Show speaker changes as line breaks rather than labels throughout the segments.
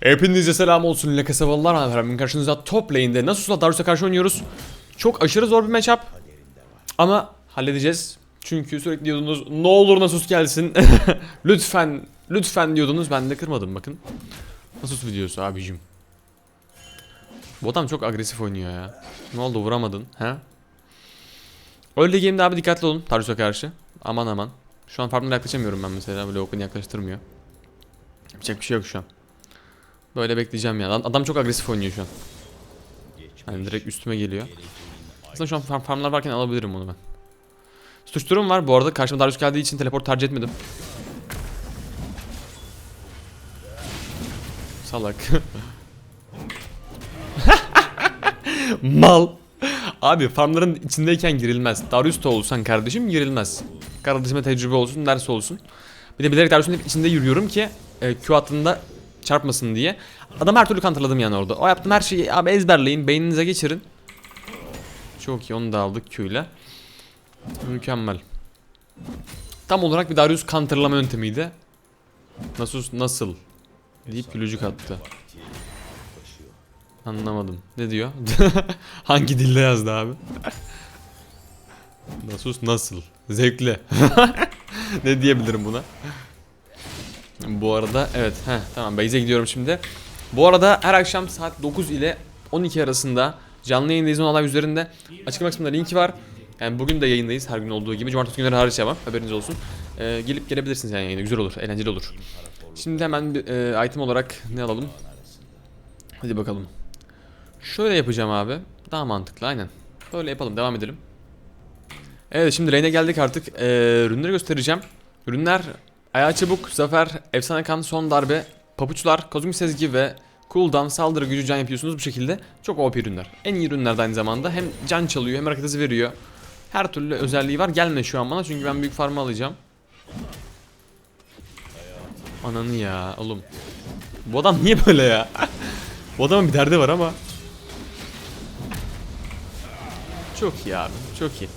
Hepinize selam olsun Leke Sevalılar efendim karşınızda top lane'de Nasus'la Darius'a karşı oynuyoruz. Çok aşırı zor bir matchup. Ama halledeceğiz. Çünkü sürekli diyordunuz ne olur Nasus gelsin. lütfen lütfen diyordunuz ben de kırmadım bakın. Nasus videosu abicim. Bu adam çok agresif oynuyor ya. Ne oldu vuramadın he? Öyle game'de abi dikkatli olun Darius'a karşı. Aman aman. Şu an farmlara yaklaşamıyorum ben mesela. Böyle okun yaklaştırmıyor. Yapacak bir şey yok şu an. Böyle bekleyeceğim ya. Adam çok agresif oynuyor şu an. Yani direkt üstüme geliyor. Aslında şu an farm farmlar varken alabilirim onu ben. Suçturum var. Bu arada karşıma Darius geldiği için teleport tercih etmedim. Salak. Mal. Abi farmların içindeyken girilmez. Darius da olsan kardeşim girilmez. Kardeşime tecrübe olsun, ders olsun. Bir de bilerek Darius'un içinde yürüyorum ki e, Q attığında çarpmasın diye. Adam her türlü kantırladım yani orada. O yaptığım her şeyi abi ezberleyin, beyninize geçirin. Çok iyi onu da aldık Q ile. Mükemmel. Tam olarak bir Darius counterlama yöntemiydi. Nasıl nasıl deyip gülücük attı. Anlamadım. Ne diyor? Hangi dilde yazdı abi? Nasus nasıl? Zevkli. ne diyebilirim buna? Bu arada evet heh, tamam base'e gidiyorum şimdi. Bu arada her akşam saat 9 ile 12 arasında canlı yayındayız olay üzerinde. Açıklama kısmında linki var. Yani bugün de yayındayız her gün olduğu gibi. Cumartesi günleri hariç ama haberiniz olsun. Ee, gelip gelebilirsiniz yani yayına güzel olur, eğlenceli olur. Şimdi hemen bir e, item olarak ne alalım? Hadi bakalım. Şöyle yapacağım abi. Daha mantıklı aynen. Böyle yapalım devam edelim. Evet şimdi lane'e geldik artık. Ee, ürünleri göstereceğim. Ürünler Ayağı Çabuk, Zafer, Efsane Kan, Son Darbe, Papuçlar, Kozmik Sezgi ve Cooldown, Saldırı Gücü, Can yapıyorsunuz bu şekilde. Çok OP ürünler. En iyi ürünler aynı zamanda. Hem can çalıyor hem hareket hızı veriyor. Her türlü özelliği var. Gelme şu an bana çünkü ben büyük farmı alacağım. Ananı ya oğlum. Bu adam niye böyle ya? bu adamın bir derdi var ama. Çok iyi abi. Çok iyi.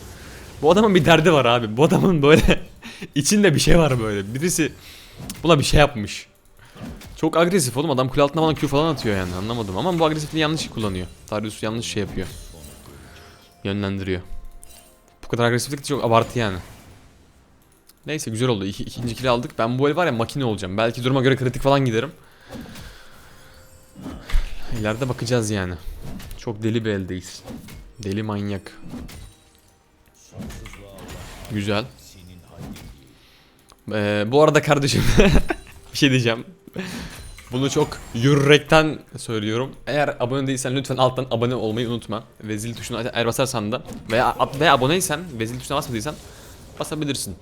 Bu adamın bir derdi var abi. Bu adamın böyle içinde bir şey var böyle. Birisi buna bir şey yapmış. Çok agresif oğlum. Adam kule altına falan Q falan atıyor yani. Anlamadım ama bu agresifliği yanlış kullanıyor. Darius yanlış şey yapıyor. Yönlendiriyor. Bu kadar agresiflik çok abartı yani. Neyse güzel oldu. İki, ikinci kili aldık. Ben bu el var ya makine olacağım. Belki duruma göre kritik falan giderim. İleride bakacağız yani. Çok deli bir eldeyiz. Deli manyak. Güzel. Ee, bu arada kardeşim bir şey diyeceğim. Bunu çok yürekten söylüyorum. Eğer abone değilsen lütfen alttan abone olmayı unutma. Ve zil tuşuna eğer basarsan da veya, veya aboneysen ve zil tuşuna basmadıysan basabilirsin.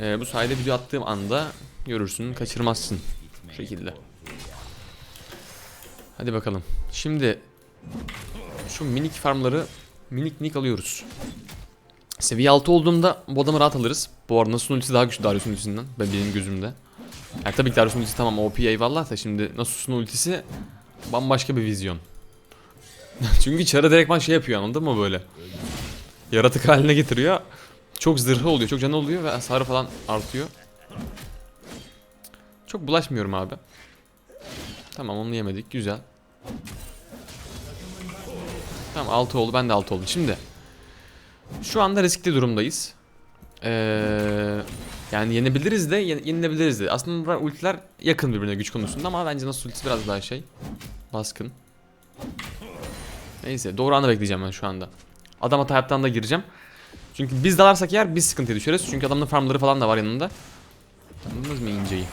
Ee, bu sayede video attığım anda görürsün, kaçırmazsın. Bu şekilde. Hadi bakalım. Şimdi şu minik farmları minik minik alıyoruz. Seviye 6 olduğumda bu adamı rahat alırız. Bu arada Nasus'un ultisi daha güçlü Darius'un ultisinden. Ben benim gözümde. Yani tabii ki Darius'un ultisi tamam OP eyvallah da şimdi Nasus'un ultisi bambaşka bir vizyon. Çünkü çarı direktman şey yapıyor anladın mı böyle? Yaratık haline getiriyor. Çok zırhı oluyor, çok canı oluyor ve hasarı falan artıyor. Çok bulaşmıyorum abi. Tamam onu yemedik, güzel. Tamam 6 oldu, ben de 6 oldum. Şimdi şu anda riskli durumdayız. Ee, yani yenebiliriz de yen- yenilebiliriz de. Aslında ultiler yakın birbirine güç konusunda ama bence nasıl ultisi biraz daha şey baskın. Neyse doğru anda bekleyeceğim ben şu anda. Adam hata yaptan da gireceğim. Çünkü biz dalarsak yer biz sıkıntıya düşeriz. Çünkü adamın farmları falan da var yanında. Anladınız mı inceyi?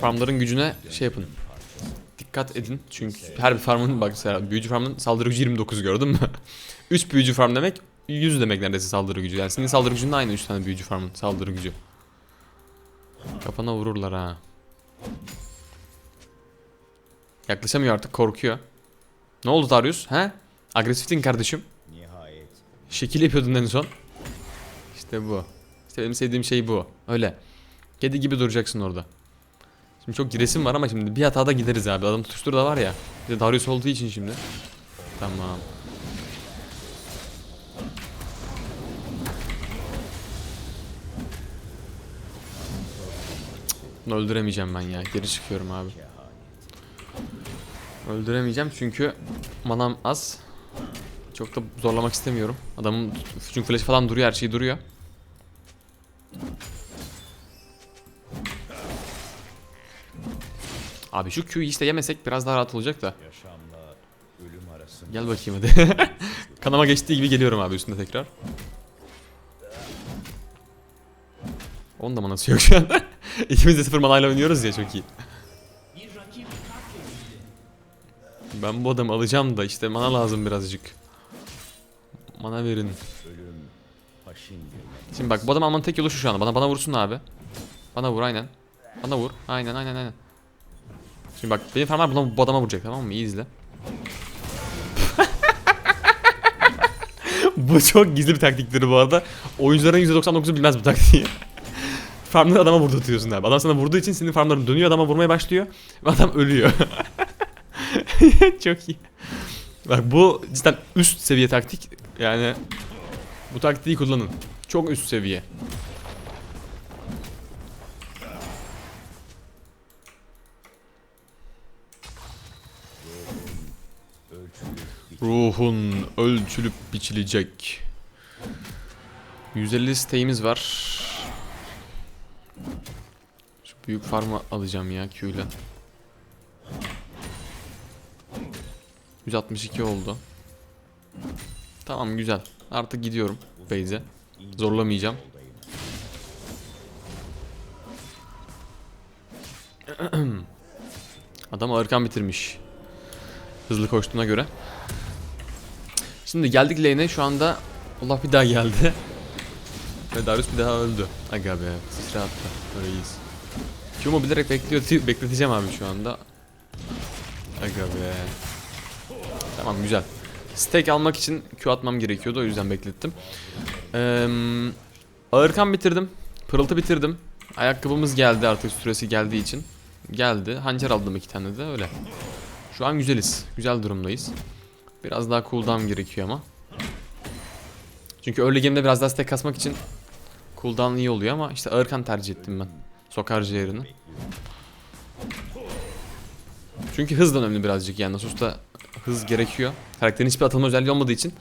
Farmların gücüne şey yapın. Dikkat edin çünkü her bir farmın bak mesela büyücü farmın saldırı gücü 29 gördün mü? 3 büyücü farm demek 100 demek neredeyse saldırı gücü. Yani senin saldırı gücünün aynı 3 tane büyücü farmın saldırı gücü. Kafana vururlar ha. Yaklaşamıyor artık korkuyor. Ne oldu Darius? He? Agresiftin kardeşim.
Nihayet.
Şekil yapıyordun en son. İşte bu. İşte benim sevdiğim şey bu. Öyle. Kedi gibi duracaksın orada. Şimdi çok giresim var ama şimdi bir hatada gideriz abi. Adam tutuştur da var ya. Bir de Darius olduğu için şimdi. Tamam. Bunu öldüremeyeceğim ben ya. Geri çıkıyorum abi. Öldüremeyeceğim çünkü manam az. Çok da zorlamak istemiyorum. Adamın çünkü flash falan duruyor, her şey duruyor. Abi şu Q'yu işte yemesek biraz daha rahat olacak da. Gel bakayım hadi. Kanama geçtiği gibi geliyorum abi üstünde tekrar. Onun da manası yok şu anda. İkimiz de sıfır manayla oynuyoruz ya çok iyi. Ben bu adamı alacağım da işte mana lazım birazcık. Mana verin. Şimdi bak bu adam almanın tek yolu şu şu anda. Bana bana vursun abi. Bana vur aynen. Bana vur. Aynen aynen aynen. Şimdi bak benim farmlar buna, bu adama vuracak tamam mı? İyi izle. bu çok gizli bir taktiktir bu arada. Oyuncuların %99'u bilmez bu taktiği. Farmları adama vurdurtuyorsun abi. Adam sana vurduğu için senin farmların dönüyor adama vurmaya başlıyor. Ve adam ölüyor. çok iyi. Bak bu cidden üst seviye taktik. Yani bu taktiği kullanın. Çok üst seviye. Ruhun ölçülüp biçilecek. 150 steğimiz var. Şu büyük farmı alacağım ya Q ile. 162 oldu. Tamam güzel. Artık gidiyorum base'e. Zorlamayacağım. Adam Arkan bitirmiş. Hızlı koştuğuna göre. Şimdi geldik lane'e şu anda Allah bir daha geldi. Ve Darius bir daha öldü. Aga be sıçra attı. Reis. Q'mu bilerek bekliyor, bekleteceğim abi şu anda. Aga be. Tamam güzel. Stack almak için Q atmam gerekiyordu o yüzden beklettim. Ee, ağırkan bitirdim. Pırıltı bitirdim. Ayakkabımız geldi artık süresi geldiği için. Geldi. Hançer aldım iki tane de öyle. Şu an güzeliz. Güzel durumdayız. Biraz daha cooldown gerekiyor ama. Çünkü early game'de biraz daha stack kasmak için cooldown iyi oluyor ama işte ağırkan tercih ettim ben. Sokarcı yerini. Çünkü hız da önemli birazcık yani Nasus'ta hız gerekiyor. Karakterin hiçbir atılma özelliği olmadığı için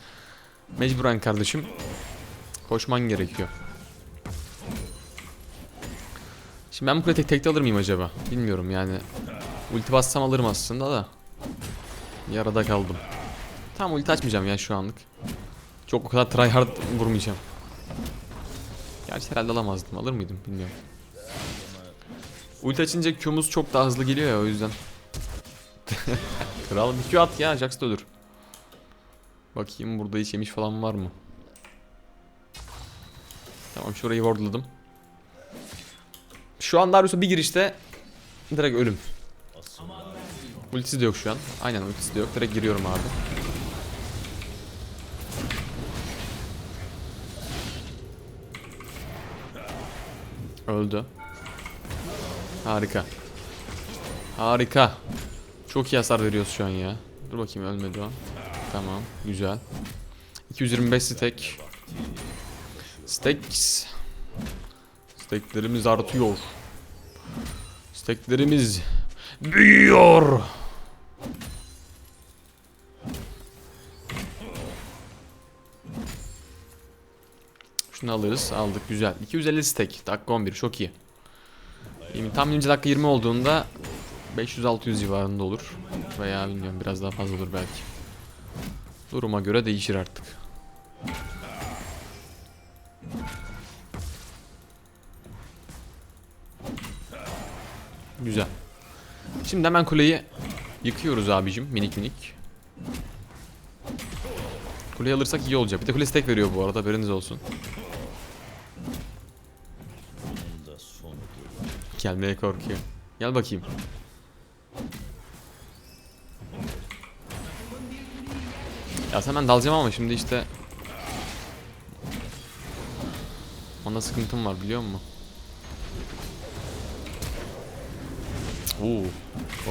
mecburen kardeşim koşman gerekiyor. Şimdi ben bu kule tek tekte alır mıyım acaba? Bilmiyorum yani. Ulti bassam alırım aslında da. Yarada kaldım. Tamam ulti açmayacağım ya şu anlık. Çok o kadar tryhard vurmayacağım. Gerçi herhalde alamazdım. Alır mıydım bilmiyorum. Ulti açınca Q'muz çok daha hızlı geliyor ya o yüzden. Kral bir Q at ya Jax da ölür. Bakayım burada hiç yemiş falan var mı? Tamam şurayı wardladım. Şu an Darius'a bir girişte direkt ölüm. Ultisi de yok şu an. Aynen ultisi de yok. Direkt giriyorum abi. Öldü. Harika. Harika. Çok iyi hasar veriyoruz şu an ya. Dur bakayım ölmedi o. Tamam. Güzel. 225 stack. Stacks. Stacklerimiz artıyor. Stacklerimiz büyüyor. Şunu alırız. Aldık güzel. 250 stack. Dakika 11 çok iyi. Yemin- Tam 20 dakika 20 olduğunda 500-600 civarında olur. Veya bilmiyorum biraz daha fazla olur belki. Duruma göre değişir artık. Güzel. Şimdi hemen kuleyi yıkıyoruz abicim minik minik. Kuleyi alırsak iyi olacak. Bir de kule stack veriyor bu arada haberiniz olsun. Gelmeye korkuyor. Gel bakayım. Ya sen ben dalacağım ama şimdi işte Ona sıkıntım var biliyor musun? Oo.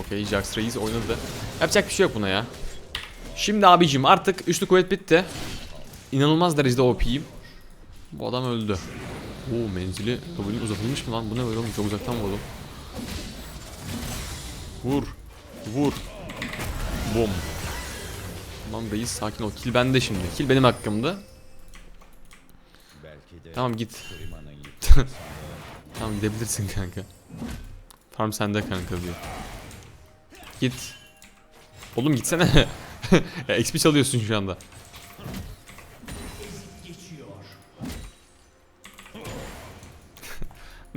Okey Jax Reis oynadı. Yapacak bir şey yok buna ya. Şimdi abicim artık üçlü kuvvet bitti. İnanılmaz derecede OP'yim. Bu adam öldü. Oo menzili W'nin uzatılmış mı lan? Bu ne böyle oğlum? Çok uzaktan vurdum. Vur. Vur. Bom. Tamam reis sakin ol. Kill bende şimdi. Kill benim hakkımda.
Belki de
Tamam git. Tamam gidebilirsin kanka. Farm sende kanka diyor. Git. Oğlum gitsene. XP çalıyorsun şu anda.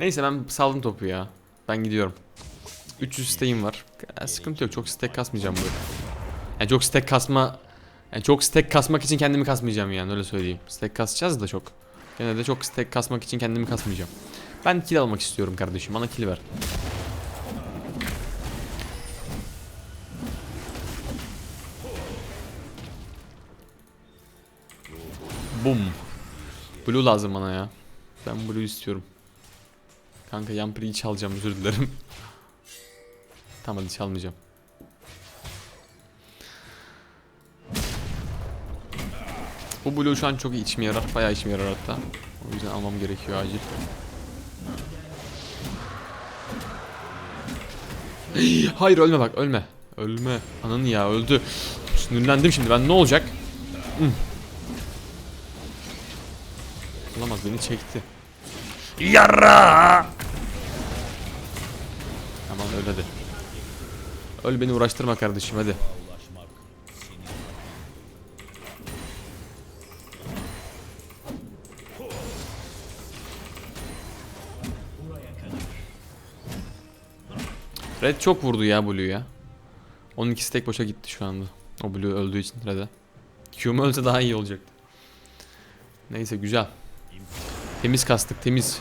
Neyse ben saldım topu ya. Ben gidiyorum. 300 stack'im var. Sıkıntı yok. Çok stack kasmayacağım böyle. Yani çok stack kasma yani çok stack kasmak için kendimi kasmayacağım yani öyle söyleyeyim. Stack kasacağız da çok. Gene de çok stack kasmak için kendimi kasmayacağım. Ben kill almak istiyorum kardeşim. Bana kill ver. Bum. Blue lazım bana ya. Ben blue istiyorum. Kanka Yampri'yi çalacağım özür dilerim. tamam hadi çalmayacağım. Bu blue şu an çok iyi içime yarar. Bayağı içime yarar hatta. O yüzden almam gerekiyor acil. Hayır ölme bak ölme. Ölme. Ananı ya öldü. Sinirlendim şimdi ben ne olacak? Hmm. Olamaz beni çekti. Yarra! Tamam öl hadi. Öl beni uğraştırma kardeşim hadi. Red çok vurdu ya Blue ya. 12 stack boşa gitti şu anda. O Blue öldüğü için Red'e. Q'm ölse daha iyi olacaktı. Neyse güzel. Temiz kastık temiz.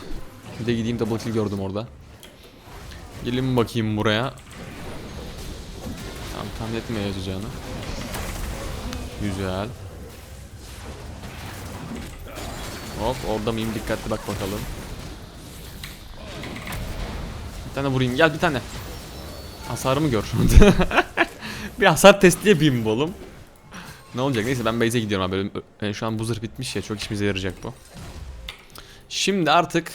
Bir de gideyim double kill gördüm orada. Gelin bakayım buraya. Tamam tahmin ettim ne yazacağını. Güzel. Hop orada mıyım dikkatli bak bakalım. Bir tane vurayım gel bir tane. Hasarımı gör. bir hasar testi yapayım oğlum. Ne olacak neyse ben base'e gidiyorum abi. E, şu an bu zırh bitmiş ya çok işimize yarayacak bu. Şimdi artık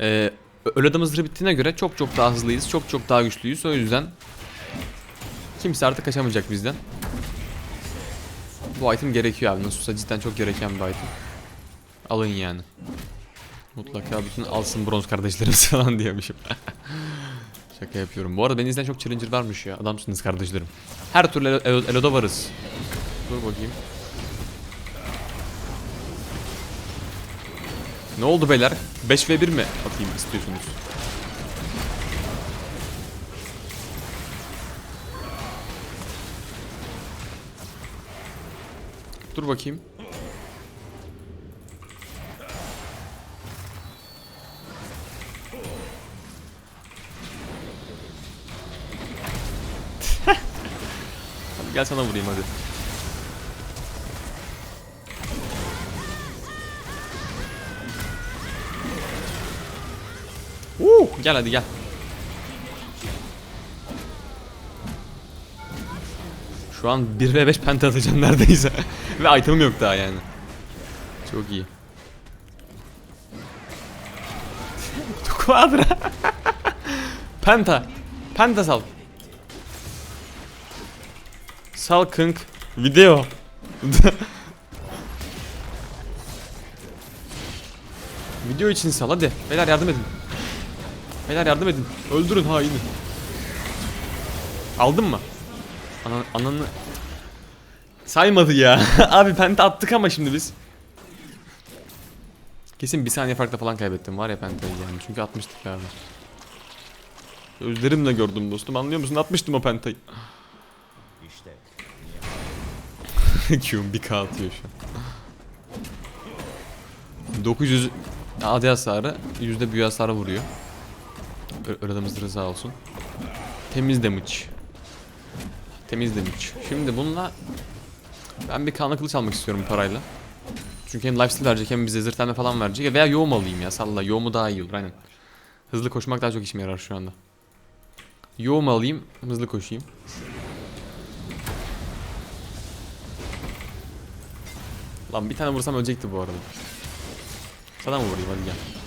e, ölü adamın zırhı bittiğine göre çok çok daha hızlıyız. Çok çok daha güçlüyüz. O yüzden kimse artık kaçamayacak bizden. Bu item gerekiyor abi. Nasılsa cidden çok gereken bir item. Alın yani. Mutlaka bütün alsın bronz kardeşlerimiz falan diyemişim. Şaka yapıyorum. Bu arada beni izleyen çok challenger varmış ya. Adamsınız kardeşlerim. Her türlü elo- Elo'da varız. Dur bakayım. Ne oldu beyler? 5 ve 1 mi atayım istiyorsunuz? Dur bakayım. Gel sana vurayım hadi. Gel hadi gel. Şu an 1 ve 5 penta atacağım neredeyse. ve itemim yok daha yani. Çok iyi. Quadra. penta. Penta sal. Sal kınk. Video. Video için sal hadi. Beyler yardım edin. Beyler yardım edin. Öldürün haini. Aldın mı? Ana, ananı... Saymadı ya. Abi penta attık ama şimdi biz. Kesin bir saniye farkla falan kaybettim var ya pentayı yani. Çünkü atmıştık abi. Gözlerimle gördüm dostum anlıyor musun? Atmıştım o pentayı.
işte
Q'un bir K atıyor şu an. 900 AD hasarı, yüzde büyü hasarı vuruyor. Öğrenimiz rıza olsun. Temiz damage. Temiz damage. Şimdi bununla ben bir kanlı kılıç almak istiyorum parayla. Çünkü hem lifesteal verecek hem bize zırh falan verecek. Veya yoğum alayım ya salla. Yoğumu daha iyi olur aynen. Hızlı koşmak daha çok işime yarar şu anda. Yoğum alayım, hızlı koşayım. Lan bir tane vursam ölecekti bu arada. Sana mı vurayım hadi gel.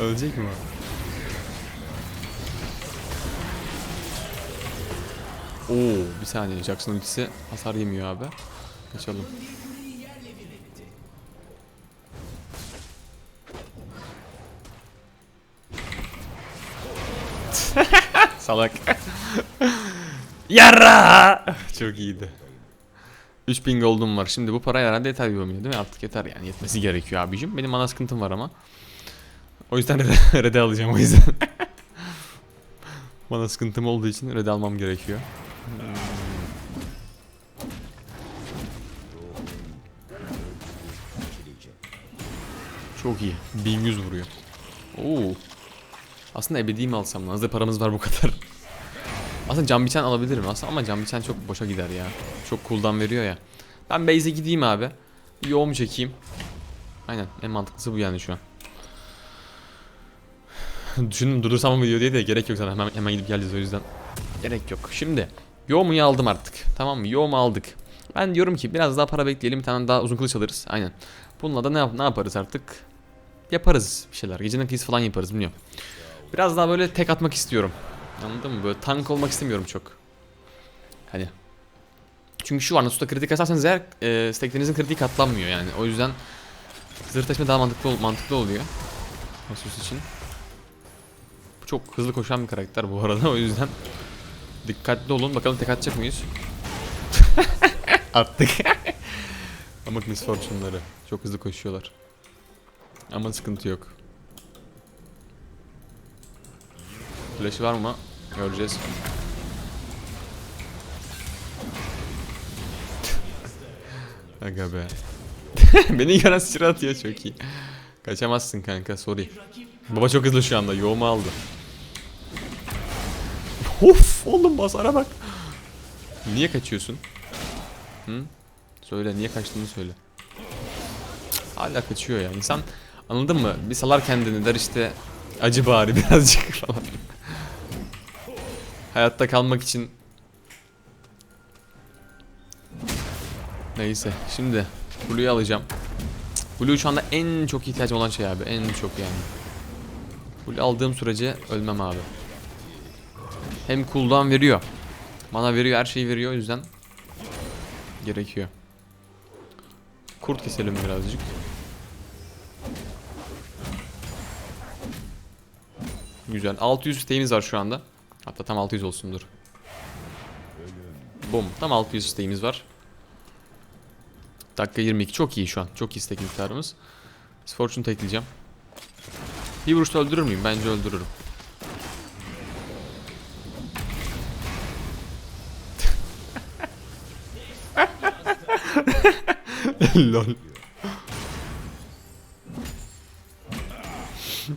Ölecek mi? Oo, bir saniye. Jackson ultisi hasar yemiyor abi. Kaçalım. Salak. Yarra! Çok iyiydi. 3000 gold'um var. Şimdi bu para herhalde yeter olmuyor değil mi? Artık yeter yani. Yetmesi gerekiyor abicim. Benim ana sıkıntım var ama. O yüzden red'e alacağım o yüzden. Bana sıkıntım olduğu için red'e almam gerekiyor. Çok iyi. 1100 vuruyor. Oo. Aslında ebedi mi alsam lan? Hazır paramız var bu kadar. Aslında cam biçen alabilirim aslında ama cam biçen çok boşa gider ya. Çok cooldown veriyor ya. Ben base'e gideyim abi. Bir yoğum çekeyim. Aynen en mantıklısı bu yani şu an. Düşündüm durdursam mı video diye de gerek yok sana hemen, hemen gidip geleceğiz o yüzden. Gerek yok. Şimdi yoğumu aldım artık. Tamam mı? Yoğumu aldık. Ben diyorum ki biraz daha para bekleyelim bir tane daha uzun kılıç alırız. Aynen. Bununla da ne, yap- ne yaparız artık? Yaparız bir şeyler. Gecenin kıyısı falan yaparız bilmiyorum. Biraz daha böyle tek atmak istiyorum. Anladın mı? Böyle tank olmak istemiyorum çok. Hani. Çünkü şu var Nasuta kritik asarsanız eğer e, steklerinizin kritiği katlanmıyor yani. O yüzden zırh taşıma daha mantıklı, ol- mantıklı oluyor. Nasus için. Çok hızlı koşan bir karakter bu arada o yüzden dikkatli olun. Bakalım tek atacak mıyız? Attık. Amık Miss Fortune'ları. Çok hızlı koşuyorlar. Ama sıkıntı yok. Flash'ı var mı? Göreceğiz. Aga be. Beni gören sıçra atıyor çok iyi. Kaçamazsın kanka sorry. Baba çok hızlı şu anda yoğumu aldı. Of oğlum basara bak. Niye kaçıyorsun? Hı? Söyle niye kaçtığını söyle. Hala kaçıyor ya. İnsan anladın mı? Bir salar kendini der işte acı bari birazcık falan. Hayatta kalmak için Neyse şimdi Blue'yu alacağım. Blue şu anda en çok ihtiyacım olan şey abi. En çok yani. Blue aldığım sürece ölmem abi. Hem cooldown veriyor. Mana veriyor, her şeyi veriyor o yüzden gerekiyor. Kurt keselim birazcık. Güzel. 600 isteğimiz var şu anda. Hatta tam 600 olsundur. Bum. Tam 600 isteğimiz var. Dakika 22. Çok iyi şu an. Çok iyi istek miktarımız. Fortune tekleyeceğim. Bir vuruşta öldürür müyüm? Bence öldürürüm. Lol.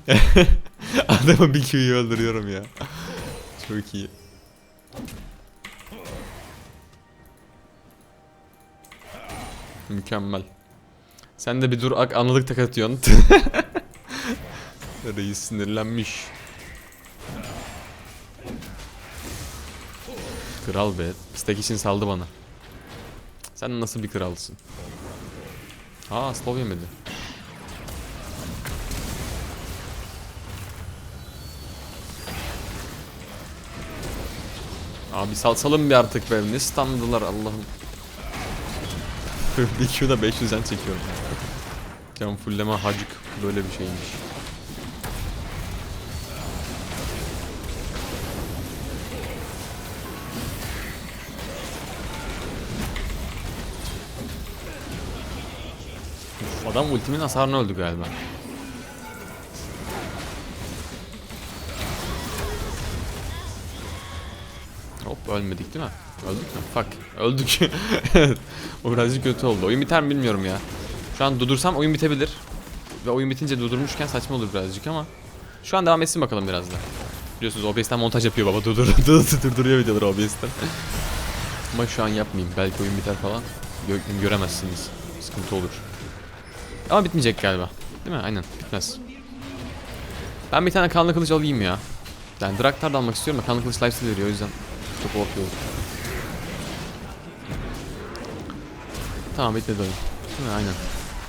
Adamı bir Q'yu öldürüyorum ya. Çok iyi. Mükemmel. Sen de bir dur ak anladık tak atıyorsun. Reis sinirlenmiş. Kral be. Stack için saldı bana. Sen nasıl bir kralsın? Aa slow yemedi. Abi sal salın bir artık be. Ne standılar Allah'ım. bir Q'da 500'den çekiyorum. Can fulleme hacık böyle bir şeymiş. Adam ultimin hasarına öldü galiba. Hop ölmedik değil mi? Öldük mü? Fuck. Öldük. O birazcık kötü oldu. Oyun biter mi bilmiyorum ya. Şu an durdursam oyun bitebilir. Ve oyun bitince durdurmuşken saçma olur birazcık ama. Şu an devam etsin bakalım biraz da. Biliyorsunuz OBS'ten montaj yapıyor baba. Durdur, durduruyor videoları OBS'ten. ama şu an yapmayayım. Belki oyun biter falan. Gö göremezsiniz. Sıkıntı olur. Ama bitmeyecek galiba. Değil mi? Aynen. Bitmez. Ben bir tane kanlı kılıç alayım ya. Yani Draktar da almak istiyorum da kanlı kılıç lifesteal veriyor o yüzden çok olur. Tamam bitmedi oyun. Mi? Aynen.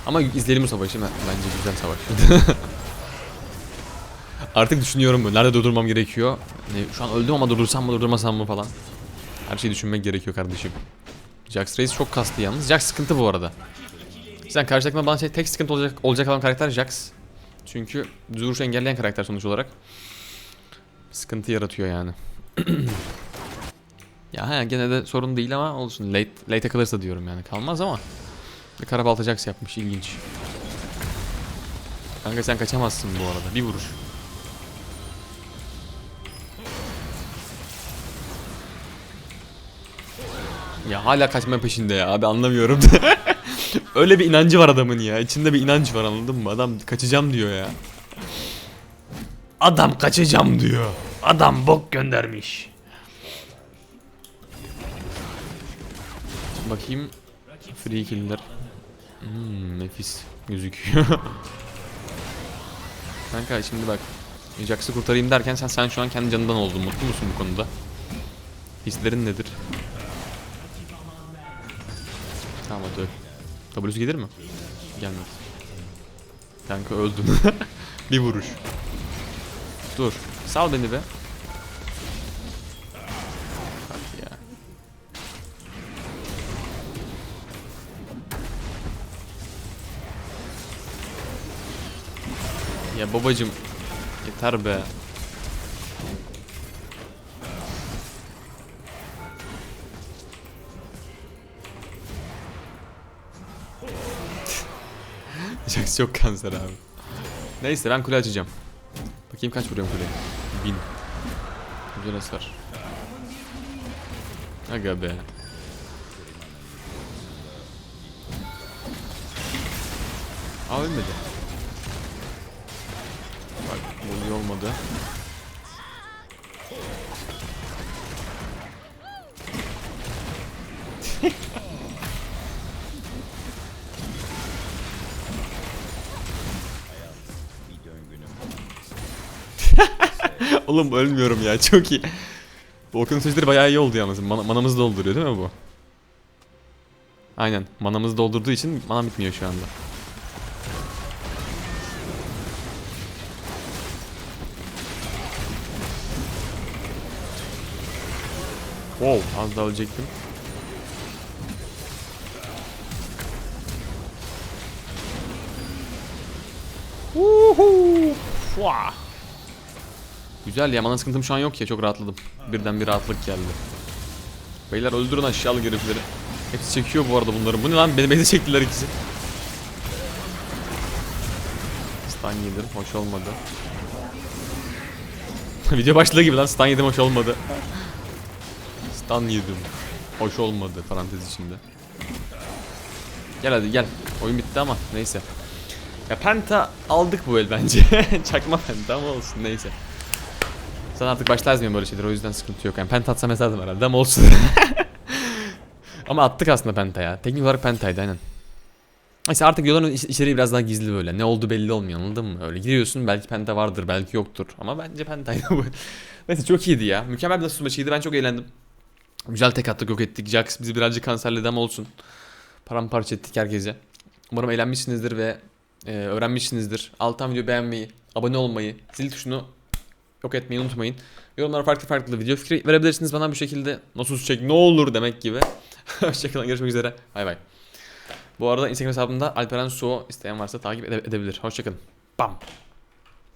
Ama izleyelim bu savaşı. Ben- Bence güzel savaş. Artık düşünüyorum bu. Nerede durdurmam gerekiyor? Hani şu an öldüm ama durdursam mı durdurmasam mı falan. Her şeyi düşünmek gerekiyor kardeşim. Jax Reis çok kastı yalnız. Jax sıkıntı bu arada. Sen karşı takımda bana şey, tek sıkıntı olacak olacak olan karakter Jax. Çünkü düz vuruş engelleyen karakter sonuç olarak. Sıkıntı yaratıyor yani. ya he, gene de sorun değil ama olsun. Late, late kalırsa diyorum yani. Kalmaz ama. Bir karabalta Jax yapmış ilginç. Kanka sen kaçamazsın bu arada. Bir vuruş. Ya hala kaçma peşinde ya abi anlamıyorum. Öyle bir inancı var adamın ya. İçinde bir inanç var anladın mı? Adam kaçacağım diyor ya. Adam kaçacağım diyor. Adam bok göndermiş. Bakayım. Free killer. Hmm, nefis gözüküyor. Kanka şimdi bak. Jax'ı kurtarayım derken sen sen şu an kendi canından oldun. Mutlu musun bu konuda? Hislerin nedir? Tamam hadi öl. W'su gelir mi? Gelmedi. Kanka öldün. bir vuruş. Dur. Sal beni be. Hadi ya. Ya babacım yeter be. Jax çok kanser abi. Neyse ben kule açacağım. Bakayım kaç vuruyorum kuleye. Bin. Güzel hasar. Aga be. Aa ölmedi. Bak bu olmadı. Oğlum ölmüyorum ya çok iyi. Bu okyanus sözleri bayağı iyi oldu yalnız. Mana, manamızı dolduruyor değil mi bu? Aynen. Manamızı doldurduğu için mana bitmiyor şu anda. Wow, az daha ölecektim. Woohoo! Fua! Güzel ya mana sıkıntım şu an yok ya çok rahatladım. Birden bir rahatlık geldi. Beyler öldürün aşağılık herifleri. Hepsi çekiyor bu arada bunların. Bu ne lan? Beni beni çektiler ikisi. Stun yedim. Hoş olmadı. Video başladığı gibi lan. Stun yedim. Hoş olmadı. Stun yedim. Hoş olmadı parantez içinde. Gel hadi gel. Oyun bitti ama neyse. Ya penta aldık bu el bence. Çakma penta ama olsun neyse. Sen artık başta yazmıyorum böyle şeyler o yüzden sıkıntı yok. Yani penta atsam yazardım herhalde ama olsun. ama attık aslında penta ya. Teknik olarak pentaydı aynen. Neyse artık iç- içeriği biraz daha gizli böyle. Ne oldu belli olmuyor anladın mı? Öyle giriyorsun belki penta vardır belki yoktur. Ama bence pentaydı bu. Neyse çok iyiydi ya. Mükemmel bir nasıl maçıydı ben çok eğlendim. Güzel tek attık yok ettik. Jax bizi birazcık kanserledi ama olsun. Paramparça ettik herkese. Umarım eğlenmişsinizdir ve e, öğrenmişsinizdir. Alttan video beğenmeyi, abone olmayı, zil tuşunu yok etmeyi unutmayın. Yorumlara farklı farklı video fikri verebilirsiniz bana bu şekilde. Nasıl çek ne olur demek gibi. Hoşçakalın görüşmek üzere. Bay bay. Bu arada Instagram hesabımda Alperen Suo isteyen varsa takip ede- edebilir. Hoşçakalın. Bam.